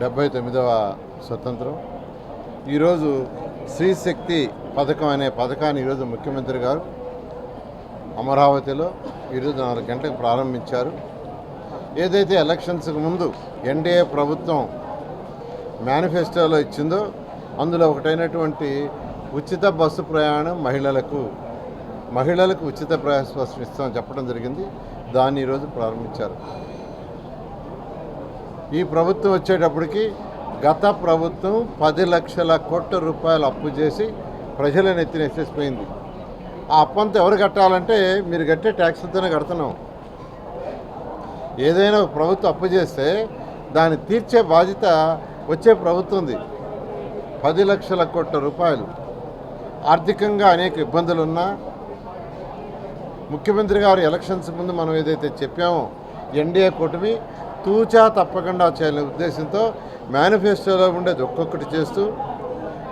డెబ్భై తొమ్మిదవ స్వతంత్రం. ఈరోజు శ్రీశక్తి పథకం అనే పథకాన్ని ఈరోజు ముఖ్యమంత్రి గారు అమరావతిలో ఈరోజు నాలుగు గంటలకు ప్రారంభించారు. ఏదైతే ఎలక్షన్స్కి ముందు ఎన్డీఏ ప్రభుత్వం మేనిఫెస్టోలో ఇచ్చిందో అందులో ఒకటైనటువంటి ఉచిత బస్సు ప్రయాణం మహిళలకు మహిళలకు ఉచిత ప్రయాణ బస్సు ఇస్తామని చెప్పడం జరిగింది. దాన్ని ఈరోజు ప్రారంభించారు. ఈ ప్రభుత్వం వచ్చేటప్పటికి గత ప్రభుత్వం పది లక్షల కోట్ల రూపాయలు అప్పు చేసి ప్రజలను ఎత్తినేసేసిపోయింది ఆ అప్పంతా ఎవరు కట్టాలంటే మీరు కట్టే ట్యాక్స్లతోనే కడుతున్నాం. ఏదైనా ప్రభుత్వం అప్పు చేస్తే దాన్ని తీర్చే బాధ్యత వచ్చే ప్రభుత్వంది పది లక్షల కోట్ల రూపాయలు. ఆర్థికంగా అనేక ఇబ్బందులు ఉన్నా ముఖ్యమంత్రి గారు ఎలక్షన్స్ ముందు మనం ఏదైతే చెప్పామో ఎన్డీఏ కూటమి తూచా తప్పకుండా చేయాలనే ఉద్దేశంతో మేనిఫెస్టోలో ఉండేది ఒక్కొక్కటి చేస్తూ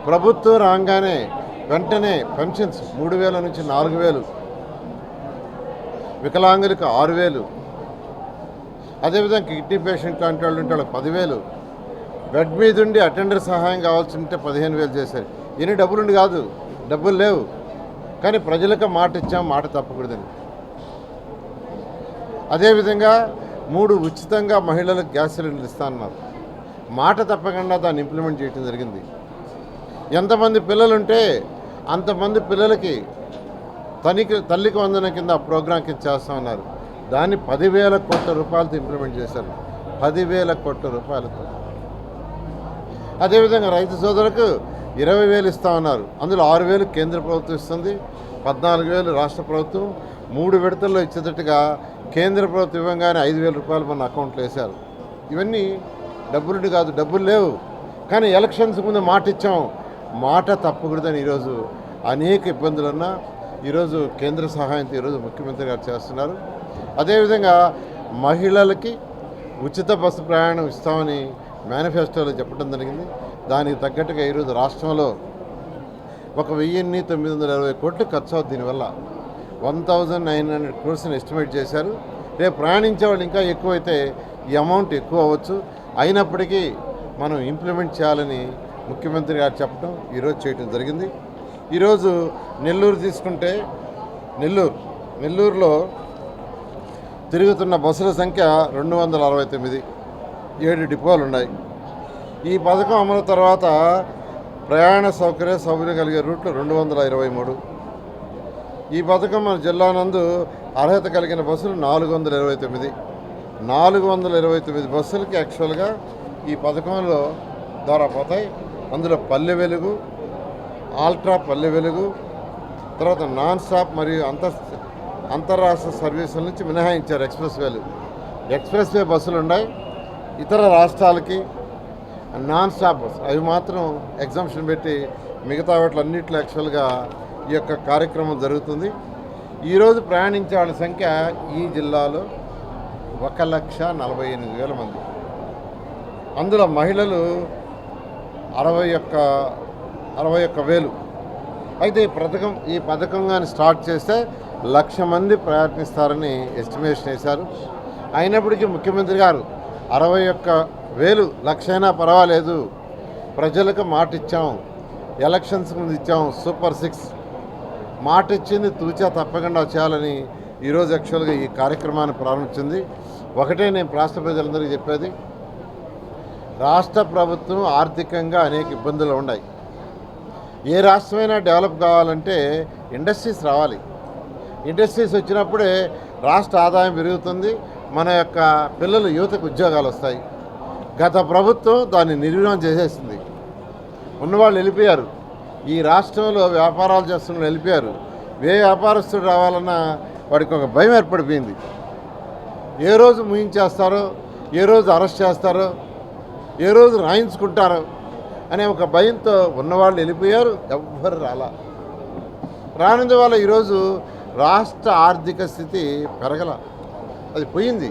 ప్రభుత్వం రాగానే వెంటనే పెన్షన్స్ మూడు వేల నుంచి నాలుగు వేలు వికలాంగులకు ఆరు వేలు అదేవిధంగా కిడ్నీ పేషెంట్ లాంటి వాళ్ళు ఉంటే వాళ్ళకి పదివేలు బెడ్ మీద ఉండి అటెండర్ సహాయం కావాల్సి ఉంటే పదిహేను వేలు చేశారు. ఎన్ని డబ్బులుండి కాదు డబ్బులు లేవు. కానీ ప్రజలకు మాట ఇచ్చాం మాట తప్పకూడదని. అదేవిధంగా మూడు ఉచితంగా మహిళలకు గ్యాస్ సిలిండర్ ఇస్తా అన్నారు. మాట తప్పకుండా దాన్ని ఇంప్లిమెంట్ చేయడం జరిగింది. ఎంతమంది పిల్లలుంటే అంతమంది పిల్లలకి తనికి తల్లికి వందన కింద ఆ ప్రోగ్రాం కింద చేస్తామన్నారు. దాన్ని పదివేల కోట్ల రూపాయలతో ఇంప్లిమెంట్ చేశారు. పదివేల కోట్ల రూపాయలతో. అదేవిధంగా రైతు సోదరులకు ఇరవై వేలు ఇస్తామన్నారు అందులో ఆరు వేలు కేంద్ర ప్రభుత్వం ఇస్తుంది పద్నాలుగు వేలు రాష్ట్ర ప్రభుత్వం మూడు విడతల్లో ఇచ్చేటట్టుగా కేంద్ర ప్రభుత్వం ఇవ్వగానే ఐదు వేల రూపాయలు మన అకౌంట్లో వేశారు. ఇవన్నీ డబ్బులు కాదు డబ్బులు లేవు. కానీ ఎలక్షన్స్ ముందు మాట ఇచ్చాం. మాట తప్పకూడదని ఈరోజు అనేక ఇబ్బందులున్నా ఈరోజు కేంద్ర సహాయంతో ఈరోజు ముఖ్యమంత్రి గారు చేస్తున్నారు. అదేవిధంగా మహిళలకి ఉచిత బస్సు ప్రయాణం ఇస్తామని మేనిఫెస్టోలో చెప్పడం జరిగింది. దానికి తగ్గట్టుగా ఈరోజు రాష్ట్రంలో ఒక వెయ్యిన్ని తొమ్మిది వందల ఇరవై కోట్లు ఖర్చు అవుతుంది దీనివల్ల. వన్ థౌజండ్ నైన్ హండ్రెడ్ క్రోర్స్ని ఎస్టిమేట్ చేశారు. రేపు ప్రయాణించే వాళ్ళు ఇంకా ఎక్కువైతే ఈ అమౌంట్ ఎక్కువ అవ్వచ్చు. అయినప్పటికీ మనం ఇంప్లిమెంట్ చేయాలని ముఖ్యమంత్రి గారు చెప్పడం ఈరోజు చేయటం జరిగింది. ఈరోజు నెల్లూరు తీసుకుంటే నెల్లూరు నెల్లూరులో తిరుగుతున్న బస్సుల సంఖ్య రెండు వందల అరవై తొమ్మిది. ఏడు డిపోలు ఉన్నాయి. ఈ పథకం అమలు తర్వాత ప్రయాణ సౌకర్య సౌకర్యం కలిగే రూట్లు రెండు వందల ఇరవై మూడు. ఈ పథకం మన జిల్లా నందు అర్హత కలిగిన బస్సులు నాలుగు వందల ఇరవై తొమ్మిది. నాలుగు వందల ఇరవై తొమ్మిది బస్సులకి యాక్చువల్గా ఈ పథకంలో ద్వారా పోతాయి. అందులో పల్లె వెలుగు ఆల్ట్రా పల్లె వెలుగు తర్వాత నాన్ స్టాప్ మరియు అంతర్ అంతర్రాష్ట్ర సర్వీసుల నుంచి మినహాయించారు ఎక్స్ప్రెస్ వేలు. ఎక్స్ప్రెస్ వే బస్సులు ఉన్నాయి. ఇతర రాష్ట్రాలకి నాన్ స్టాప్ బస్ అవి మాత్రం ఎగ్జామ్షన్ పెట్టి మిగతా వాటిలన్నింటిలో యాక్చువల్గా ఈ యొక్క కార్యక్రమం జరుగుతుంది. ఈరోజు ప్రయాణించే వాళ్ళ సంఖ్య ఈ జిల్లాలో ఒక లక్ష నలభై ఎనిమిది వేల మంది. అందులో మహిళలు అరవై ఒక్క అరవై ఒక్క వేలు. అయితే ఈ పథకం ఈ పథకం కానీ స్టార్ట్ చేస్తే లక్ష మంది ప్రయత్నిస్తారని ఎస్టిమేషన్ వేశారు. అయినప్పటికీ ముఖ్యమంత్రి గారు అరవై ఒక్క వేలు లక్షైనా పర్వాలేదు. ప్రజలకు మాట ఇచ్చాం ఎలక్షన్స్ ముందు ఇచ్చాం. సూపర్ సిక్స్ మాట ఇచ్చింది తూచా తప్పకుండా చేయాలని ఈరోజు యాక్చువల్గా ఈ కార్యక్రమాన్ని ప్రారంభించింది. ఒకటే నేను రాష్ట్ర ప్రజలందరికీ చెప్పేది. రాష్ట్ర ప్రభుత్వం ఆర్థికంగా అనేక ఇబ్బందులు ఉన్నాయి. ఏ రాష్ట్రమైనా డెవలప్ కావాలంటే ఇండస్ట్రీస్ రావాలి. ఇండస్ట్రీస్ వచ్చినప్పుడే రాష్ట్ర ఆదాయం పెరుగుతుంది. మన యొక్క పిల్లలు యువతకు ఉద్యోగాలు వస్తాయి. గత ప్రభుత్వం దాన్ని నిర్వీణం చేసేసింది. ఉన్నవాళ్ళు వెళ్ళిపోయారు. ఈ రాష్ట్రంలో వ్యాపారాలు చేస్తున్న నిలిపారు వెళ్ళిపోయారు ఏ వ్యాపారస్తుడు రావాలన్నా వాడికి ఒక భయం ఏర్పడిపోయింది. ఏ రోజు ముయించేస్తారో ఏ రోజు అరెస్ట్ చేస్తారో ఏ రోజు రాయించుకుంటారో అనే ఒక భయంతో ఉన్నవాళ్ళు వెళ్ళిపోయారు ఎవ్వరు రాలా. రానందు వల్ల ఈరోజు రాష్ట్ర ఆర్థిక స్థితి పెరగల. అది పోయింది.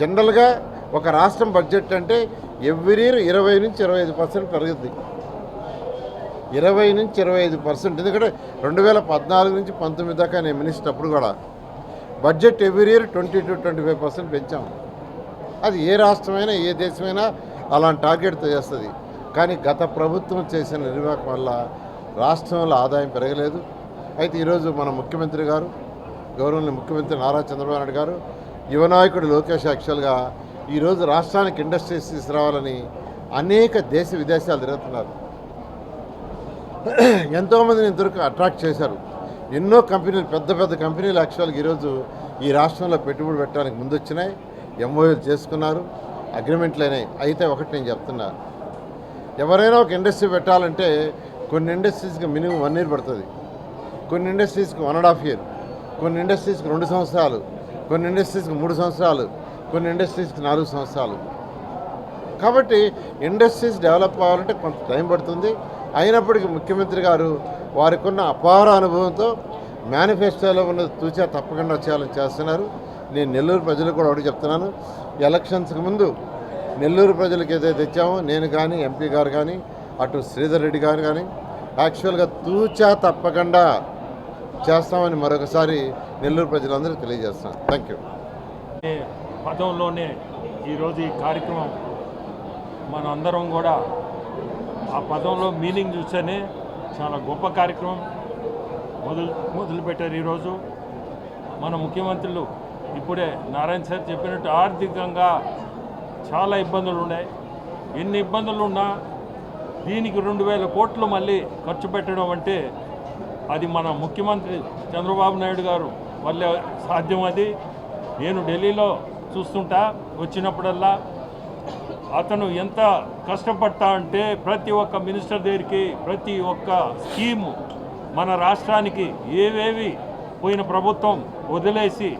జనరల్గా ఒక రాష్ట్రం బడ్జెట్ అంటే ఎవ్రీ ఇయర్ ఇరవై నుంచి ఇరవై ఐదు పర్సెంట్ పెరుగుద్ది. ఇరవై నుంచి ఇరవై ఐదు పర్సెంట్. ఎందుకంటే రెండు వేల పద్నాలుగు నుంచి పంతొమ్మిది దాకా నేను మినిస్టర్ అప్పుడు కూడా budget every year twenty two twenty five percent పెంచాం. అది ఏ రాష్ట్రమైనా ఏ దేశమైనా అలాంటి టార్గెట్తో చేస్తుంది. కానీ గత ప్రభుత్వం చేసిన నిర్వాహకం వల్ల రాష్ట్రంలో ఆదాయం పెరగలేదు. అయితే ఈరోజు మన ముఖ్యమంత్రి గారు గౌరవనీయ ముఖ్యమంత్రి నారా చంద్రబాబు నాయుడు గారు యువనాయకుడు లోకేష్ యాక్చువల్గా ఈరోజు రాష్ట్రానికి ఇండస్ట్రీస్ తీసుకురావాలని అనేక దేశ విదేశాలు తిరుగుతున్నారు. ఎంతోమందిని ఇంతవరకు అట్రాక్ట్ చేశారు. ఎన్నో కంపెనీలు పెద్ద పెద్ద కంపెనీలు యాక్చువల్గా ఈరోజు ఈ రాష్ట్రంలో పెట్టుబడి పెట్టడానికి ముందు వచ్చినాయి ఎంఓఏలు చేసుకున్నారు. అగ్రిమెంట్లు అయినాయి. అయితే ఒకటి నేను చెప్తున్నా. ఎవరైనా ఒక ఇండస్ట్రీ పెట్టాలంటే కొన్ని ఇండస్ట్రీస్కి మినిమం వన్ ఇయర్ పడుతుంది. కొన్ని ఇండస్ట్రీస్కి వన్ అండ్ హాఫ్ ఇయర్ కొన్ని ఇండస్ట్రీస్కి రెండు సంవత్సరాలు. కొన్ని ఇండస్ట్రీస్కి మూడు సంవత్సరాలు. కొన్ని ఇండస్ట్రీస్కి నాలుగు సంవత్సరాలు. కాబట్టి ఇండస్ట్రీస్ డెవలప్ అవ్వాలంటే కొంత టైం పడుతుంది. అయినప్పటికీ ముఖ్యమంత్రి గారు వారికి ఉన్న అపార అనుభవంతో మేనిఫెస్టోలో ఉన్న తూచా తప్పకుండా చేయాలని చేస్తున్నారు. నేను నెల్లూరు ప్రజలకు కూడా ఒకటి చెప్తున్నాను. ఎలక్షన్స్కి ముందు నెల్లూరు ప్రజలకు ఏదైతే ఇచ్చామో నేను కానీ ఎంపీ గారు కానీ అటు శ్రీధర్ రెడ్డి గారు కానీ యాక్చువల్గా తూచా తప్పకుండా చేస్తామని మరొకసారి నెల్లూరు ప్రజలందరికీ తెలియజేస్తున్నాను. థ్యాంక్ యూ పదంలోనే ఈరోజు ఈ కార్యక్రమం మన అందరం కూడా ఆ పదంలో మీనింగ్ చూస్తేనే చాలా గొప్ప కార్యక్రమం మొదలు మొదలుపెట్టారు ఈరోజు. మన ముఖ్యమంత్రులు ఇప్పుడే నారాయణ సార్ చెప్పినట్టు ఆర్థికంగా చాలా ఇబ్బందులు ఉన్నాయి. ఎన్ని ఇబ్బందులు ఉన్నా దీనికి రెండు వేల కోట్లు మళ్ళీ ఖర్చు పెట్టడం అంటే అది మన ముఖ్యమంత్రి చంద్రబాబు నాయుడు గారు వల్లే సాధ్యం అది. నేను ఢిల్లీలో చూస్తుంటా వచ్చినప్పుడల్లా అతను ఎంత కష్టపడతా అంటే ప్రతి ఒక్క మినిస్టర్ దగ్గరికి ప్రతి ఒక్క స్కీము మన రాష్ట్రానికి ఏవేవి పోయిన ప్రభుత్వం వదిలేసి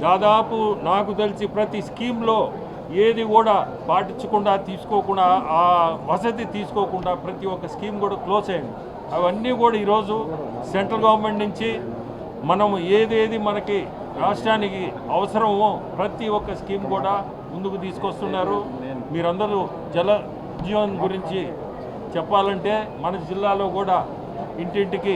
దాదాపు నాకు తెలిసి ప్రతి స్కీమ్లో ఏది కూడా పాటించకుండా తీసుకోకుండా ఆ వసతి తీసుకోకుండా ప్రతి ఒక్క స్కీమ్ కూడా క్లోజ్ అయ్యింది అవన్నీ కూడా ఈరోజు సెంట్రల్ గవర్నమెంట్ నుంచి మనము ఏదేది మనకి రాష్ట్రానికి అవసరమో ప్రతి ఒక్క స్కీమ్ కూడా ముందుకు తీసుకొస్తున్నారు. మీరందరూ జల జీవన్ గురించి చెప్పాలంటే మన జిల్లాలో కూడా ఇంటింటికి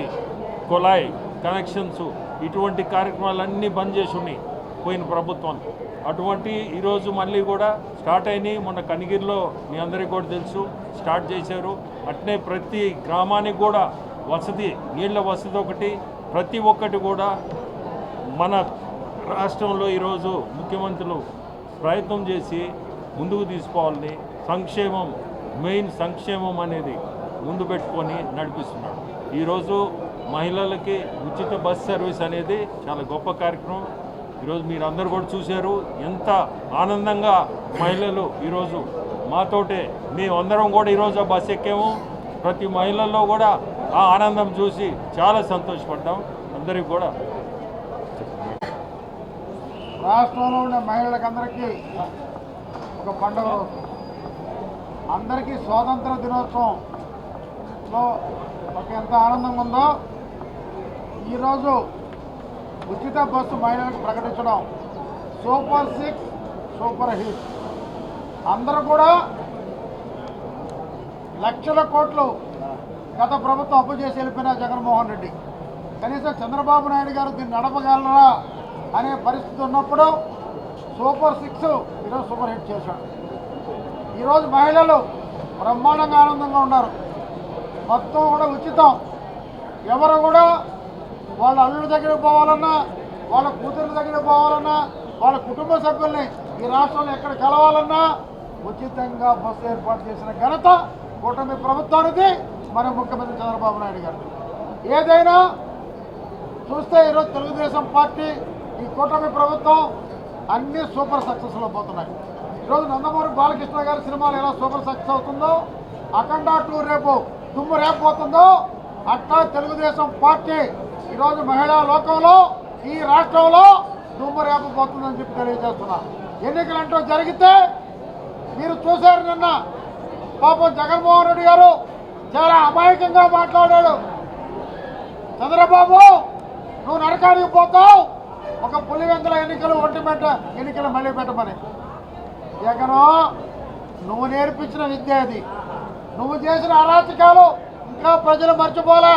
కొలాయి కనెక్షన్స్ ఇటువంటి కార్యక్రమాలన్నీ బంద్ చేసి ఉన్నాయి పోయిన ప్రభుత్వం. అటువంటి ఈరోజు మళ్ళీ కూడా స్టార్ట్ అయినాయి. మొన్న కనిగిరిలో మీ అందరికీ కూడా తెలుసు స్టార్ట్ చేశారు. అట్నే ప్రతి గ్రామానికి కూడా వసతి నీళ్ళ వసతి ఒకటి. ప్రతి ఒక్కటి కూడా మన రాష్ట్రంలో ఈరోజు ముఖ్యమంత్రులు ప్రయత్నం చేసి ముందుకు తీసుకోవాలని సంక్షేమం మెయిన్ సంక్షేమం అనేది ముందు పెట్టుకొని నడిపిస్తున్నాడు. ఈరోజు మహిళలకి ఉచిత బస్ సర్వీస్ అనేది చాలా గొప్ప కార్యక్రమం. ఈరోజు మీరు అందరు కూడా చూశారు ఎంత ఆనందంగా మహిళలు ఈరోజు మాతోటే మేము అందరం కూడా ఈరోజు ఆ బస్ ఎక్కాము. ప్రతి మహిళల్లో కూడా ఆ ఆనందం చూసి చాలా సంతోషపడ్డాం. అందరికి కూడా రాష్ట్రంలో ఉన్న మహిళలకందరికీ ఒక పండుగ రోజు అందరికీ స్వాతంత్ర దినోత్సవంలో ఒక ఎంత ఆనందంగా ఉందో. ఈరోజు ఉచిత బస్సు మహిళలకు ప్రకటించడం. Super six super hit. అందరూ కూడా లక్షల కోట్లు గత ప్రభుత్వం అప్పు చేసి వెళ్ళిపోయిన జగన్మోహన్ రెడ్డి. కనీసం చంద్రబాబు నాయుడు గారు దీన్ని నడపగలరా అనే పరిస్థితి ఉన్నప్పుడు సూపర్ సిక్స్ ఈరోజు సూపర్ హిట్ చేశాడు. ఈరోజు మహిళలు బ్రహ్మాండంగా ఆనందంగా ఉన్నారు. మొత్తం కూడా ఉచితం. ఎవరు కూడా వాళ్ళ అల్లుడి దగ్గరకు పోవాలన్నా వాళ్ళ కూతురు దగ్గరకు పోవాలన్నా వాళ్ళ కుటుంబ సభ్యుల్ని ఈ రాష్ట్రంలో ఎక్కడ కలవాలన్నా ఉచితంగా బస్సు ఏర్పాటు చేసిన ఘనత కూటమి ప్రభుత్వానికి మన ముఖ్యమంత్రి చంద్రబాబు నాయుడు గారు. ఏదైనా చూస్తే ఈరోజు తెలుగుదేశం పార్టీ ఈ కూటమి ప్రభుత్వం అన్ని సూపర్ సక్సెస్లో పోతున్నాయి. ఈరోజు నందమూరి బాలకృష్ణ గారి సినిమాలు ఎలా సూపర్ సక్సెస్ అవుతుందో అఖండ టూ రేపు తుమ్ము రేపు పోతుందో అట్లా తెలుగుదేశం పార్టీ ఈరోజు మహిళా లోకంలో ఈ రాష్ట్రంలో దుమ్ము రేపు పోతుందని చెప్పి తెలియజేస్తున్నా. ఎన్నికలు అంటూ జరిగితే మీరు చూశారు నిన్న పాపం జగన్మోహన్ రెడ్డి గారు చాలా అమాయకంగా మాట్లాడాడు. చంద్రబాబు నువ్వు నరకానికి పోతావు. ఒక పులివెందుల ఎన్నికలు ఒంటిమెట్ట ఎన్నికలు మళ్ళీ పెట్టమని. జగను నువ్వు నేర్పించిన విద్య అది. నువ్వు చేసిన అరాచకాలు ఇంకా ప్రజలు మర్చిపోలా.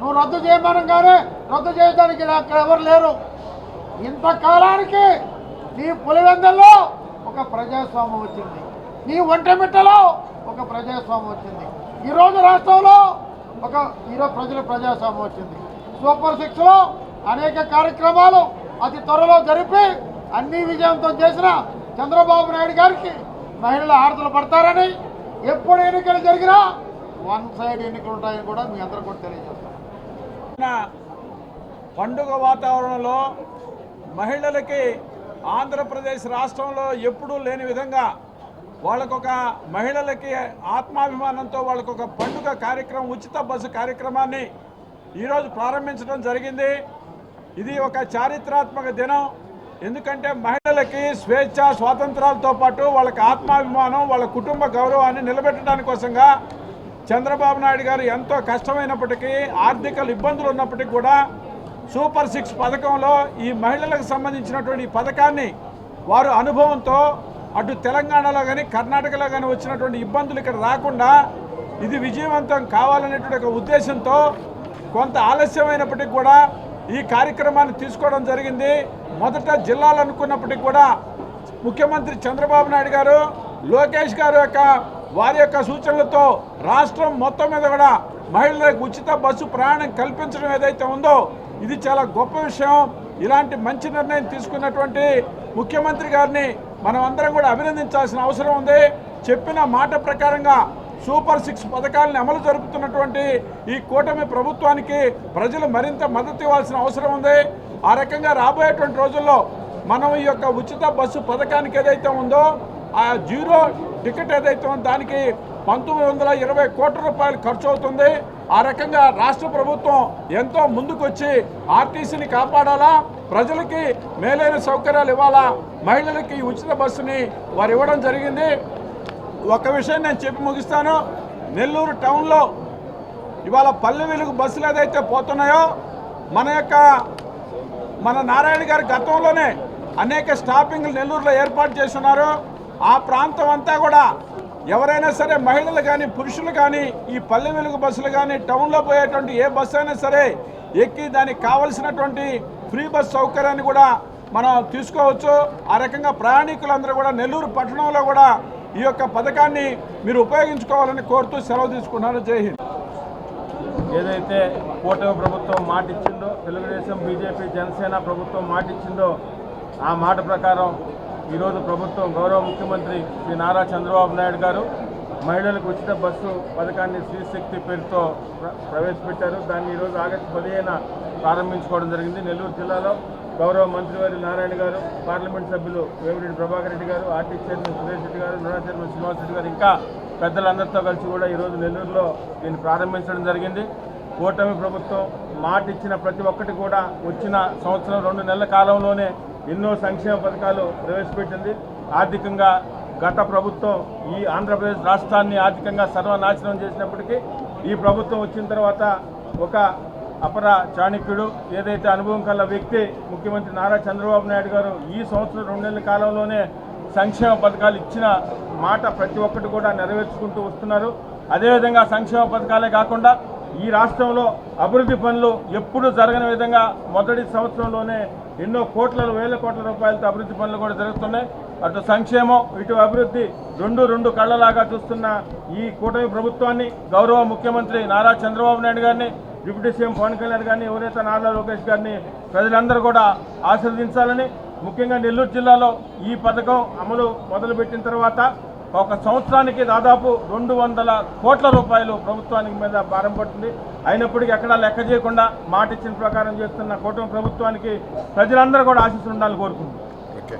నువ్వు రద్దు చేయమనగానే రద్దు చేయడానికి అక్కడ ఎవరు లేరు. ఇంతకాలానికి నీ పులివెందల్లో ఒక ప్రజాస్వామ్యం వచ్చింది. నీ ఒంటమిట్టలో ఒక ప్రజాస్వామ్యం వచ్చింది. ఈరోజు రాష్ట్రంలో ఒక ఈరోజు ప్రజల ప్రజాస్వామ్యం వచ్చింది. సూపర్ సిక్స్లో అనేక కార్యక్రమాలు అతి త్వరలో జరిపి అన్ని విజయంతో చేసిన చంద్రబాబు నాయుడు గారికి మహిళలు ఆడతలు పడతారని ఎప్పుడు ఎన్నికలు జరిగినా వన్ సైడ్ ఎన్నికలు ఉంటాయని కూడా మీ అందరూ కూడా తెలియజేస్తాం పండుగ వాతావరణంలో మహిళలకి ఆంధ్రప్రదేశ్ రాష్ట్రంలో ఎప్పుడూ లేని విధంగా వాళ్ళకొక మహిళలకి ఆత్మాభిమానంతో వాళ్ళకొక పండుగ కార్యక్రమం ఉచిత బస్సు కార్యక్రమాన్ని ఈరోజు ప్రారంభించడం జరిగింది. ఇది ఒక చారిత్రాత్మక దినం. ఎందుకంటే మహిళలకి స్వేచ్ఛ స్వాతంత్రాలతో పాటు వాళ్ళకి ఆత్మాభిమానం వాళ్ళ కుటుంబ గౌరవాన్ని నిలబెట్టడానికి కోసంగా చంద్రబాబు నాయుడు గారు ఎంతో కష్టమైనప్పటికీ ఆర్థిక ఇబ్బందులు ఉన్నప్పటికీ కూడా సూపర్ సిక్స్ పథకంలో ఈ మహిళలకు సంబంధించినటువంటి పథకాన్ని వారు అనుభవంతో అటు తెలంగాణలో కానీ కర్ణాటకలో కానీ వచ్చినటువంటి ఇబ్బందులు ఇక్కడ రాకుండా ఇది విజయవంతం కావాలనేటువంటి ఒక ఉద్దేశంతో కొంత ఆలస్యమైనప్పటికీ కూడా ఈ కార్యక్రమాన్ని తీసుకోవడం జరిగింది. మొదట జిల్లాలు అనుకున్నప్పటికీ కూడా ముఖ్యమంత్రి చంద్రబాబు నాయుడు గారు లోకేష్ గారు యొక్క వారి యొక్క సూచనలతో రాష్ట్రం మొత్తం మీద కూడా మహిళలకు ఉచిత బస్సు ప్రయాణం కల్పించడం ఏదైతే ఉందో ఇది చాలా గొప్ప విషయం. ఇలాంటి మంచి నిర్ణయం తీసుకున్నటువంటి ముఖ్యమంత్రి గారిని మనం అందరం కూడా అభినందించాల్సిన అవసరం ఉంది. చెప్పిన మాట ప్రకారంగా సూపర్ సిక్స్ పథకాలను అమలు జరుపుతున్నటువంటి ఈ కూటమి ప్రభుత్వానికి ప్రజలు మరింత మద్దతు ఇవ్వాల్సిన అవసరం ఉంది. ఆ రకంగా రాబోయేటువంటి రోజుల్లో మనం ఈ యొక్క ఉచిత బస్సు పథకానికి ఏదైతే ఉందో ఆ జీరో టికెట్ ఏదైతే ఉందో దానికి పంతొమ్మిది వందల ఇరవై కోట్ల రూపాయలు ఖర్చు అవుతుంది. ఆ రకంగా రాష్ట్ర ప్రభుత్వం ఎంతో ముందుకొచ్చి ఆర్టీసీని కాపాడాలా? ప్రజలకి మేలైన సౌకర్యాలు ఇవ్వాలా? మహిళలకి ఉచిత బస్సుని వారు ఇవ్వడం జరిగింది. ఒక విషయం నేను చెప్పి ముగిస్తాను. నెల్లూరు టౌన్లో ఇవాళ పల్లె వెలుగు బస్సులు ఏదైతే పోతున్నాయో మన యొక్క మన నారాయణ గారి గతంలోనే అనేక స్టాపింగ్లు నెల్లూరులో ఏర్పాటు చేస్తున్నారు. ఆ ప్రాంతం అంతా కూడా ఎవరైనా సరే మహిళలు కానీ పురుషులు కానీ ఈ పల్లె వెలుగు బస్సులు కానీ టౌన్లో పోయేటువంటి ఏ బస్సు అయినా సరే ఎక్కి దానికి కావలసినటువంటి ఫ్రీ బస్ సౌకర్యాన్ని కూడా మనం తీసుకోవచ్చు. ఆ రకంగా ప్రయాణికులందరూ కూడా నెల్లూరు పట్టణంలో కూడా ఈ యొక్క పథకాన్ని మీరు ఉపయోగించుకోవాలని కోరుతూ సెలవు తీసుకున్నాను జై హింద్. ఏదైతే కూటమి ప్రభుత్వం మాట ఇచ్చిందో తెలుగుదేశం బీజేపీ జనసేన ప్రభుత్వం మాట ఇచ్చిందో ఆ మాట ప్రకారం ఈరోజు ప్రభుత్వం గౌరవ ముఖ్యమంత్రి శ్రీ నారా చంద్రబాబు నాయుడు గారు మహిళలకు ఉచిత బస్సు పథకాన్ని శ్రీశక్తి పేరుతో ప్ర- ప్రవేశపెట్టారు. దాన్ని ఈరోజు ఆగస్టు పదిహేన ప్రారంభించుకోవడం జరిగింది. నెల్లూరు జిల్లాలో గౌరవ మంత్రివారి నారాయణ గారు పార్లమెంట్ సభ్యులు వేమిరెడ్డి ప్రభాకర్ రెడ్డి గారు ఆర్టీ చైర్మన్ సురేష్ రెడ్డి గారు నూడా చైర్మన్ శ్రీనివాస్ రెడ్డి గారు ఇంకా పెద్దలందరితో కలిసి కూడా ఈరోజు నెల్లూరులో దీన్ని ప్రారంభించడం జరిగింది. కూటమి ప్రభుత్వం మాట ఇచ్చిన ప్రతి ఒక్కటి కూడా వచ్చిన సంవత్సరం రెండు నెలల కాలంలోనే ఎన్నో సంక్షేమ పథకాలు ప్రవేశపెట్టింది. ఆర్థికంగా గత ప్రభుత్వం ఈ ఆంధ్రప్రదేశ్ రాష్ట్రాన్ని ఆర్థికంగా సర్వనాశనం చేసినప్పటికీ ఈ ప్రభుత్వం వచ్చిన తర్వాత ఒక అపర చాణక్యుడు ఏదైతే అనుభవం కల వ్యక్తి ముఖ్యమంత్రి నారా చంద్రబాబు నాయుడు గారు ఈ సంవత్సరం రెండు నెలల కాలంలోనే సంక్షేమ పథకాలు ఇచ్చిన మాట ప్రతి ఒక్కటి కూడా నెరవేర్చుకుంటూ వస్తున్నారు. అదేవిధంగా సంక్షేమ పథకాలే కాకుండా ఈ రాష్ట్రంలో అభివృద్ధి పనులు ఎప్పుడు జరగని విధంగా మొదటి సంవత్సరంలోనే ఎన్నో కోట్ల వేల కోట్ల రూపాయలతో అభివృద్ధి పనులు కూడా జరుగుతున్నాయి. అటు సంక్షేమం ఇటు అభివృద్ధి రెండు రెండు కళ్ళలాగా చూస్తున్న ఈ కూటమి ప్రభుత్వాన్ని గౌరవ ముఖ్యమంత్రి నారా చంద్రబాబు నాయుడు గారిని డిప్యూటీ సీఎం పవన్ కళ్యాణ్ గారిని ఎవరైతే నారా లోకేష్ గారిని ప్రజలందరూ కూడా ఆశీర్వదించాలని ముఖ్యంగా నెల్లూరు జిల్లాలో ఈ పథకం అమలు మొదలుపెట్టిన తర్వాత ఒక సంవత్సరానికి దాదాపు రెండు వందల కోట్ల రూపాయలు ప్రభుత్వానికి మీద భారం పడుతుంది. అయినప్పటికీ ఎక్కడా లెక్క చేయకుండా మాట ఇచ్చిన ప్రకారం చేస్తున్న కూటమి ప్రభుత్వానికి ప్రజలందరూ కూడా ఆశీస్సులు ఉండాలని ఓకే.